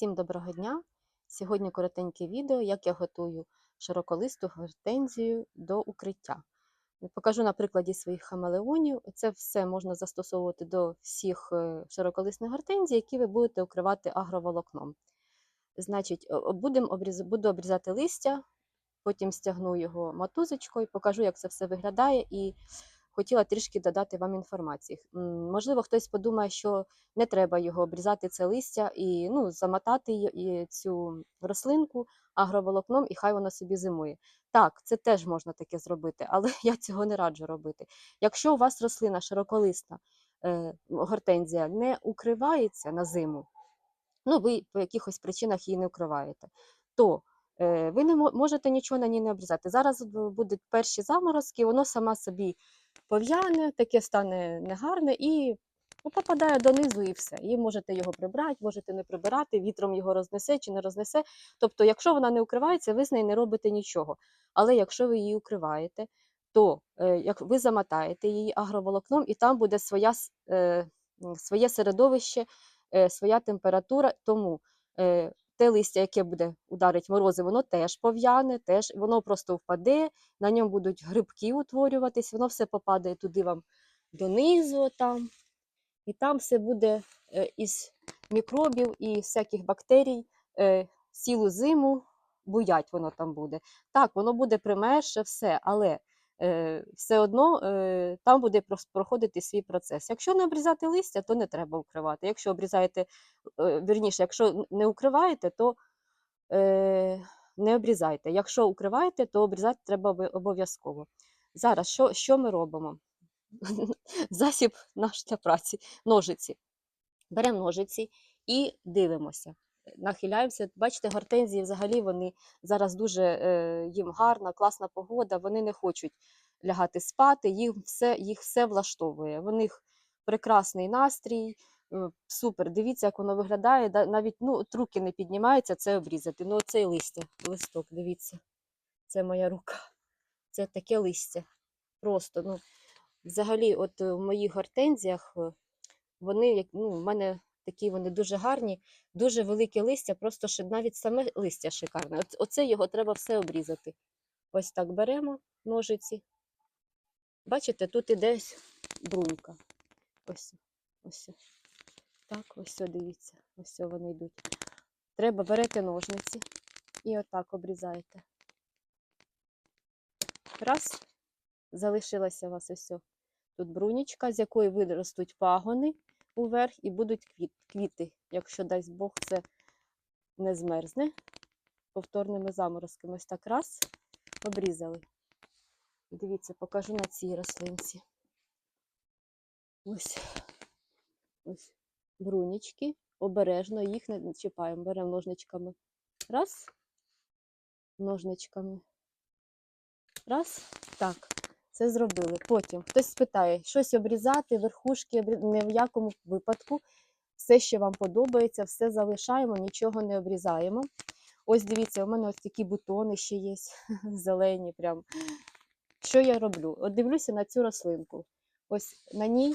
Всім доброго дня! Сьогодні коротеньке відео, як я готую широколисту гортензію до укриття. Покажу на прикладі своїх хамелеонів. Це все можна застосовувати до всіх е, широколисних гортензій, які ви будете укривати агроволокном. Значить, буду обрізати листя, потім стягну його мотузочкою, покажу, як це все виглядає, і хотіла трішки додати вам інформації. Можливо, хтось подумає, що не треба його обрізати, це листя, і ну, замотати цю рослинку агроволокном, і хай воно собі зимує. Так, це теж можна таке зробити, але я цього не раджу робити. Якщо у вас рослина широколисна, е, гортензія не укривається на зиму, ну ви по якихось причинах її не укриваєте, то е, ви не можете нічого на ній не обрізати. Зараз будуть перші заморозки, воно сама собі пов'яне, таке стане негарне і ну, попадає донизу і все. І можете його прибрати, можете не прибирати, вітром його рознесе чи не рознесе. Тобто, якщо вона не укривається, ви з нею не робите нічого. Але якщо ви її укриваєте, то е, як ви замотаєте її агроволокном, і там буде своя, е, своє середовище, е, своя температура. Тому е, те листя, яке буде ударить морози, воно теж пов'яне, теж воно просто впаде, на ньому будуть грибки утворюватись, воно все попадає туди вам донизу, там, і там все буде е, із мікробів і всяких бактерій е, цілу зиму буять воно там буде. Так, воно буде примерше, все, але все одно е, там буде проходити свій процес. Якщо не обрізати листя, то не треба укривати. Якщо обрізаєте, е, вірніше, якщо не укриваєте, то е, не обрізайте. Якщо укриваєте, то обрізати треба обов'язково. Зараз що, що ми робимо? Засіб наш для праці, ножиці. Беремо ножиці і дивимося. Нахиляємося. Бачите, гортензії взагалі вони зараз дуже е, їм гарна, класна погода, вони не хочуть лягати спати, їх все, їх все влаштовує. В них прекрасний настрій, е, супер. Дивіться, як воно виглядає. да- Навіть ну, руки не піднімаються це обрізати. Ну, оцей листя, листок, дивіться. Це моя рука. Це таке листя. Просто, ну, взагалі, от е, в моїх гортензіях е, вони, як, ну, в мене такі вони дуже гарні, дуже велике листя, просто навіть саме листя шикарне. Оце його треба все обрізати. Ось так беремо ножиці. Bачите, тут іде брунька. Ось, ось. Так, ось, дивіться, ось вони йдуть. Треба берете ножниці і отак обрізаєте. Раз, залишилася у вас ось тут брунічка, з якої виростуть пагони уверх і будуть квіт, квіти, якщо дасть Бог це не змерзне повторними заморозками. Ось так раз, обрізали. Дивіться, покажу на цій рослинці. Ось, ось брунічки, обережно, їх не чіпаємо, беремо ножничками. Раз, ножничками. Раз, так. Це зробили. Потім хтось спитає, щось обрізати, верхушки не в якому випадку. Все, що вам подобається, все залишаємо, нічого не обрізаємо. Ось дивіться, у мене ось такі бутони ще є, зелені. Прям. Що я роблю? От дивлюся на цю рослинку. Ось на ній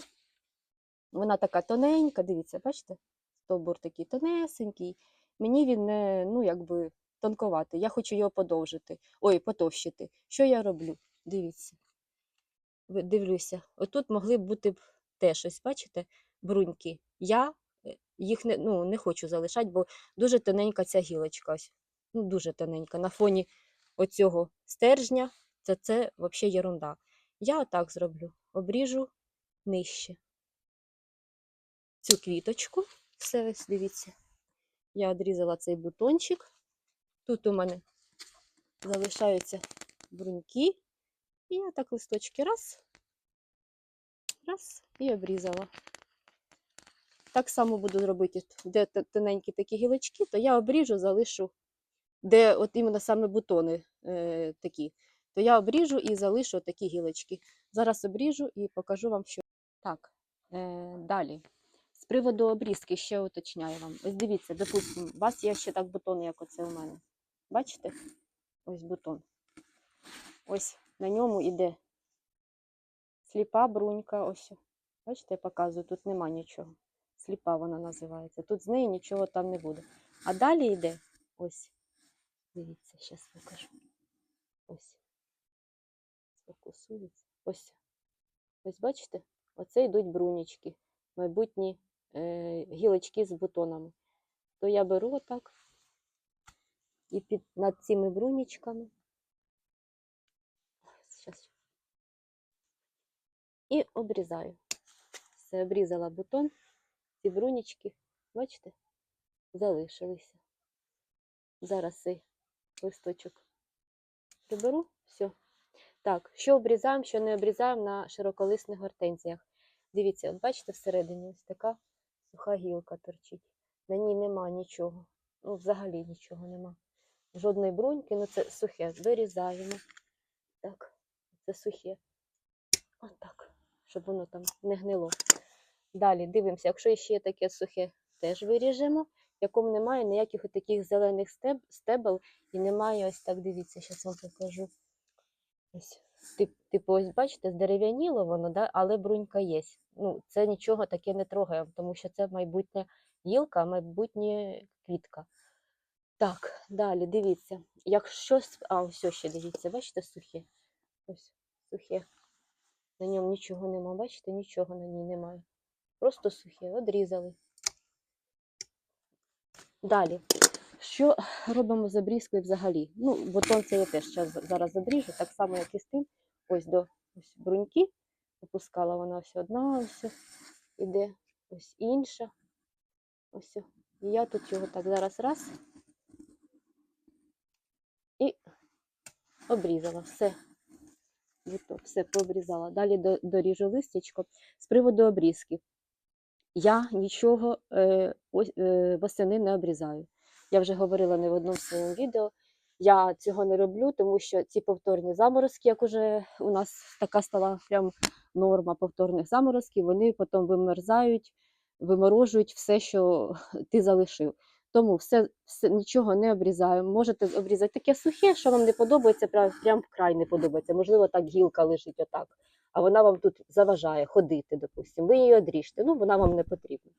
вона така тоненька, дивіться, бачите? Стовбур такий тонесенький. Мені він не, ну, якби тонковатий. Я хочу його подовжити. Ой, потовщити. Що я роблю? Дивіться дивлюся, отут могли б бути б теж ось, бачите, бруньки. Я е, їх не, ну, не хочу залишати, бо дуже тоненька ця гілочка. Ось. Ну, дуже тоненька. На фоні оцього стержня це, це взагалі єрунда. Я отак зроблю. Обріжу нижче. Цю квіточку. Все, ось дивіться. Я одрізала цей бутончик. Тут у мене залишаються бруньки. І я так листочки раз, раз, і обрізала. Так само буду робити, де тоненькі такі гілочки, то я обріжу, залишу, де от іменно саме бутони е, такі, то я обріжу і залишу такі гілочки. Зараз обріжу і покажу вам, що. Так, е, далі. З приводу обрізки ще уточняю вам. Ось дивіться, допустимо, у вас є ще так бутони, як оце у мене. Бачите? Ось бутон. Ось на ньому іде сліпа брунька. Ось. Бачите, я показую, тут нема нічого. Сліпа вона називається. Тут з неї нічого там не буде. А далі йде ось. Дивіться, зараз покажу. Ось. Сфокусується. Ось. Ось бачите? Оце йдуть брунічки, майбутні е, гілочки з бутонами. То я беру отак і під над цими брунічками. Щас. І обрізаю. Все, обрізала бутон. Ці брунічки, бачите, залишилися. Зараз цей листочок приберу. Все. Так, що обрізаємо, що не обрізаємо на широколисних гортензіях. Дивіться, от бачите, всередині ось така суха гілка торчить. На ній нема нічого. Ну, взагалі нічого нема. Жодної бруньки, ну це сухе. Вирізаємо. Так, це сухе. Отак, щоб воно там не гнило. Далі дивимося, якщо ще є таке сухе, теж виріжемо, в якому немає ніяких таких зелених стеб, стебел і немає ось так, дивіться, зараз вам покажу. Ось, тип, типу, ось бачите, здерев'яніло воно, да? але брунька є. Ну, це нічого таке не трогаємо, тому що це майбутня гілка, майбутня квітка. Так, далі дивіться. Якщо. А, ось ще дивіться, бачите, сухе. Ось сухе. На ньому нічого нема, бачите, нічого на ній немає. Просто сухе, одрізали. Далі. Що робимо з обрізкою взагалі? Ну, бутон це я теж зараз задріжу, так само, як і з тим. Ось до ось бруньки. Опускала вона ось одна, ось іде, ось інша. Ось. І я тут його так зараз раз. І обрізала все. Буток, все пообрізала. Далі доріжу листячко. З приводу обрізки. Я нічого е, е, восени не обрізаю. Я вже говорила не в одному своєму відео. Я цього не роблю, тому що ці повторні заморозки, як уже у нас така стала прям норма повторних заморозків, вони потім вимерзають, виморожують все, що ти залишив. Тому все, все нічого не обрізаю. Можете обрізати таке сухе, що вам не подобається, прям, прям вкрай не подобається. Можливо, так гілка лежить отак, а вона вам тут заважає ходити, допустимо. Ви її одріжте, ну вона вам не потрібна.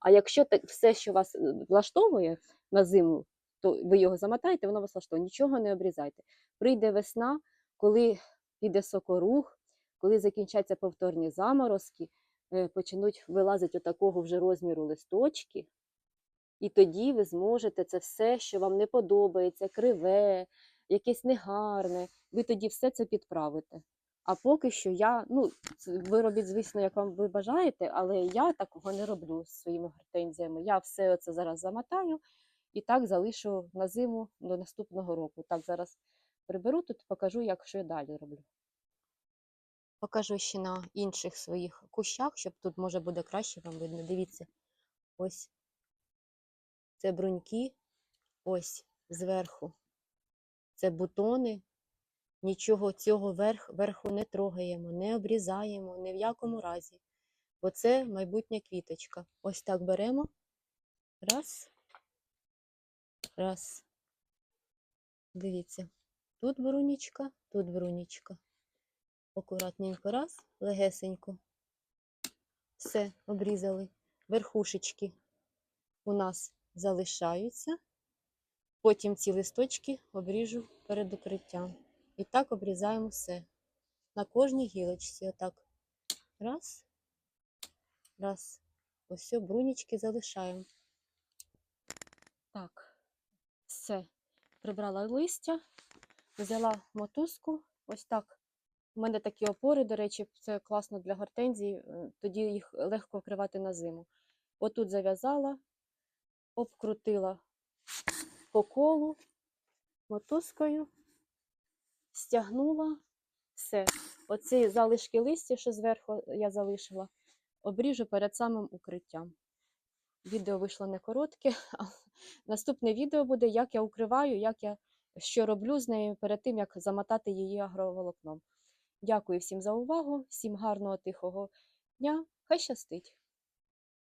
А якщо так все, що вас е, влаштовує на зиму, то ви його замотаєте, воно вас влаштовує. Нічого не обрізайте. Прийде весна, коли піде сокорух, коли закінчаться повторні заморозки, е, почнуть вилазити отакого вже розміру листочки. І тоді ви зможете це все, що вам не подобається, криве, якесь негарне, ви тоді все це підправите. А поки що я, ну, ви робіть, звісно, як вам ви бажаєте, але я такого не роблю з своїми гортензіями. Я все це зараз замотаю і так залишу на зиму до наступного року. Так, зараз приберу тут, покажу, як що я далі роблю. Покажу ще на інших своїх кущах, щоб тут, може, буде краще вам видно. Дивіться, ось це бруньки, ось зверху. Це бутони. Нічого цього верх, верху не трогаємо, не обрізаємо ні в якому разі. Бо це майбутня квіточка. Ось так беремо. Раз. Раз. Дивіться. Тут брунічка, тут брунічка. Акуратненько раз, легесенько. Все, обрізали. Верхушечки у нас залишаються. Потім ці листочки обріжу перед укриттям. І так обрізаємо все. На кожній гілочці. Отак. Раз. Раз. Ось брунічки залишаємо. Так, все. Прибрала листя, взяла мотузку. Ось так. У мене такі опори, до речі, це класно для гортензій, е, тоді їх легко вкривати на зиму. Отут зав'язала, обкрутила по колу мотузкою, стягнула все. Оці залишки листя, що зверху я залишила, обріжу перед самим укриттям. Відео вийшло не коротке, а наступне відео буде, як я укриваю, як я що роблю з нею перед тим, як замотати її агроволокном. Дякую всім за увагу, всім гарного тихого дня. Хай щастить!